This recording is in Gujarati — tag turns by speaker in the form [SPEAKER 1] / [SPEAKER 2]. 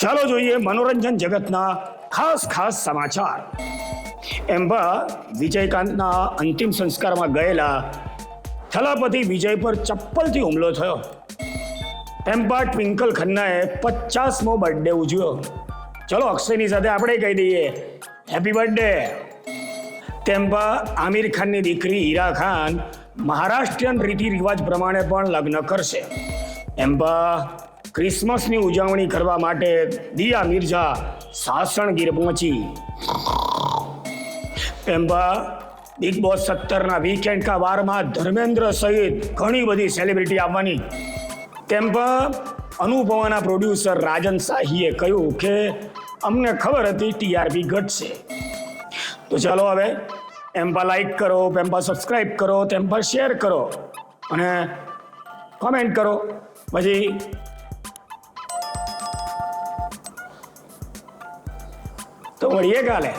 [SPEAKER 1] ચાલો જોઈએ મનોરંજન જગતના ખાસ ખાસ સમાચાર. એમ્બા વિજયકાંતના અંતિમ સંસ્કારમાં ગયેલા થલાપતિ વિજય પર ચપ્પલથી હુમલો થયો. એમ્પા ટ્વિંકલ ખન્નાએ પચાસમો બર્થડે ઉજવ્યો. ચલો અક્ષયની સાથે આપણે કહી દઈએ હેપી બર્થડે તેમ્પા આમિર ખાનની દીકરી હીરા ખાન મહારાષ્ટ્રીયન રીતિ રિવાજ પ્રમાણે પણ લગ્ન કરશે. એમ્પા ક્રિસમસની ઉજવણી કરવા માટે દિયા મિર્ઝા સાસણગીર પહોંચી. એમ્પા બિગ બોસ સત્તરના વીકેન્ડ કા વારમાં ધર્મેન્દ્ર સહિત ઘણી બધી સેલિબ્રિટી આવવાની. તેમ અનુભવાના પ્રોડ્યુસર રાજન શાહીએ કહ્યું કે, અમને ખબર હતી ટીઆરપી ઘટશે. તો ચાલો હવે એમ્પા લાઈક કરો એમ્પા સબસ્ક્રાઈબ કરો, તેમ પર શેર કરો અને કોમેન્ટ કરો. પછી તો મળીએ કાલે.